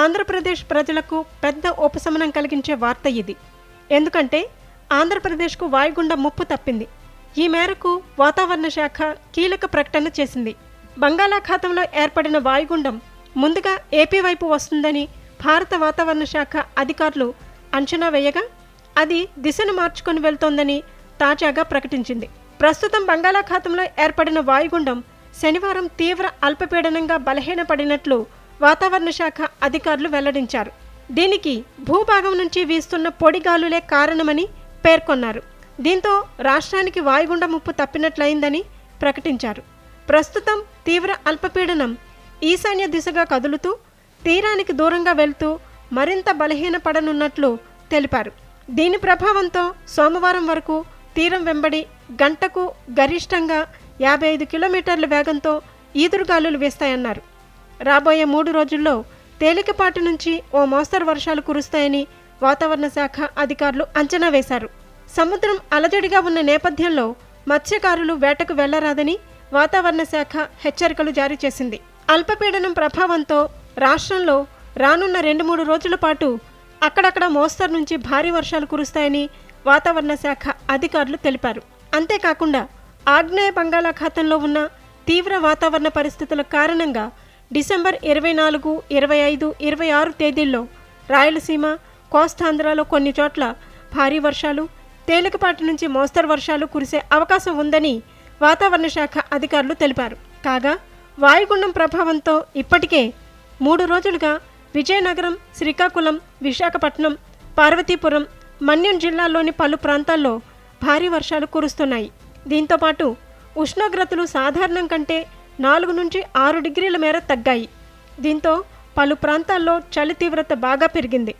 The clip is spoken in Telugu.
ఆంధ్రప్రదేశ్ ప్రజలకు పెద్ద ఉపశమనం కలిగించే వార్త ఇది. ఎందుకంటే ఆంధ్రప్రదేశ్కు వాయుగుండం ముప్పు తప్పింది. ఈ మేరకు వాతావరణ శాఖ కీలక ప్రకటన చేసింది. బంగాళాఖాతంలో ఏర్పడిన వాయుగుండం ముందుగా ఏపీ వైపు వస్తుందని భారత వాతావరణ శాఖ అధికారులు అంచనా వేయగా అది దిశను మార్చుకొని వెళ్తోందని తాజాగా ప్రకటించింది. ప్రస్తుతం బంగాళాఖాతంలో ఏర్పడిన వాయుగుండం శనివారం తీవ్ర అల్పపీడనంగా బలహీనపడినట్లు వాతావరణ శాఖ అధికారులు వెల్లడించారు. దీనికి భూభాగం నుంచి వీస్తున్న పొడి గాలులే కారణమని పేర్కొన్నారు. దీంతో రాష్ట్రానికి వాయుగుండ ముప్పు తప్పినట్లయిందని ప్రకటించారు. ప్రస్తుతం తీవ్ర అల్పపీడనం ఈశాన్య దిశగా కదులుతూ తీరానికి దూరంగా వెళ్తూ మరింత బలహీనపడనున్నట్లు తెలిపారు. దీని ప్రభావంతో సోమవారం వరకు తీరం వెంబడి గంటకు గరిష్టంగా యాభై ఐదు కిలోమీటర్ల వేగంతో ఈదురుగాలులు వీస్తాయన్నారు. రాబోయే మూడు రోజుల్లో తేలికపాటి నుంచి ఓ మోస్తరు వర్షాలు కురుస్తాయని వాతావరణ శాఖ అధికారులు అంచనా వేశారు. సముద్రం అలజడిగా ఉన్న నేపథ్యంలో మత్స్యకారులు వేటకు వెళ్ళరాదని వాతావరణ శాఖ హెచ్చరికలు జారీ చేసింది. అల్పపీడనం ప్రభావంతో రాష్ట్రంలో రానున్న రెండు మూడు రోజుల పాటు అక్కడక్కడ మోస్తరు నుంచి భారీ వర్షాలు కురుస్తాయని వాతావరణ శాఖ అధికారులు తెలిపారు. అంతేకాకుండా ఆగ్నేయ బంగాళాఖాతంలో ఉన్న తీవ్ర వాతావరణ పరిస్థితుల కారణంగా డిసెంబర్ ఇరవై నాలుగు ఇరవై ఐదు ఇరవై ఆరు తేదీల్లో రాయలసీమ కోస్తాంధ్రలో కొన్ని చోట్ల భారీ వర్షాలు తేలికపాటి నుంచి మోస్తరు వర్షాలు కురిసే అవకాశం ఉందని వాతావరణ శాఖ అధికారులు తెలిపారు. కాగా వాయుగుండం ప్రభావంతో ఇప్పటికే మూడు రోజులుగా విజయనగరం శ్రీకాకుళం విశాఖపట్నం పార్వతీపురం మన్యం జిల్లాల్లోని పలు ప్రాంతాల్లో భారీ వర్షాలు కురుస్తున్నాయి. దీంతోపాటు ఉష్ణోగ్రతలు సాధారణం కంటే నాలుగు నుంచి ఆరు డిగ్రీల మేర తగ్గాయి. దీంతో పలు ప్రాంతాల్లో చలి తీవ్రత బాగా పెరిగింది.